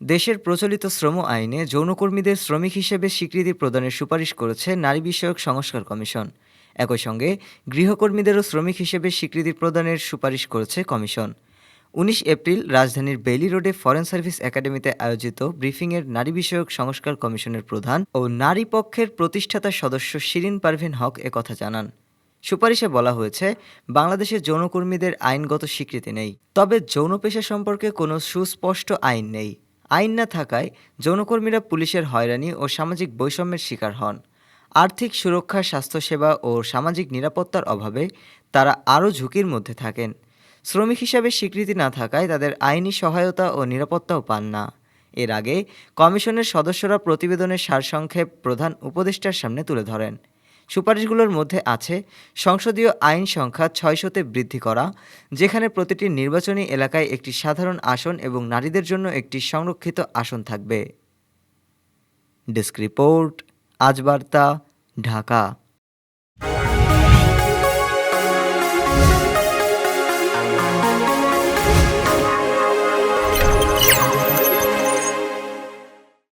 দেশের প্রচলিত শ্রম আইনে যৌনকর্মীদের শ্রমিক হিসেবে স্বীকৃতি প্রদানের সুপারিশ করেছে নারী বিষয়ক সংস্কার কমিশন। একই সঙ্গে গৃহকর্মীদেরও শ্রমিক হিসেবে স্বীকৃতি প্রদানের সুপারিশ করেছে কমিশন। উনিশ এপ্রিল রাজধানীর বেলি রোডে ফরেন সার্ভিস একাডেমিতে আয়োজিত ব্রিফিংয়ের নারী বিষয়ক সংস্কার কমিশনের প্রধান ও নারী পক্ষের প্রতিষ্ঠাতা সদস্য শিরিন পারভিন হক একথা জানান। সুপারিশে বলা হয়েছে, বাংলাদেশে যৌনকর্মীদের আইনগত স্বীকৃতি নেই, তবে যৌন পেশা সম্পর্কে কোনো সুস্পষ্ট আইন নেই। আইন না থাকায় যৌনকর্মীরা পুলিশের হয়রানি ও সামাজিক বৈষম্যের শিকার হন। আর্থিক সুরক্ষা, স্বাস্থ্যসেবা ও সামাজিক নিরাপত্তার অভাবে তারা আরও ঝুঁকির মধ্যে থাকেন। শ্রমিক হিসাবে স্বীকৃতি না থাকায় তাদের আইনি সহায়তা ও নিরাপত্তাও পান না। এর আগে কমিশনের সদস্যরা প্রতিবেদনের সারসংক্ষেপ প্রধান উপদেষ্টার সামনে তুলে ধরেন। সুপারিশগুলোর মধ্যে আছে সংসদীয় আইন সংখ্যা ছয়শতে বৃদ্ধি করা, যেখানে প্রতিটি নির্বাচনী এলাকায় একটি সাধারণ আসন এবং নারীদের জন্য একটি সংরক্ষিত আসন থাকবে। ডেস্ক রিপোর্ট, আজ বার্তা, ঢাকা।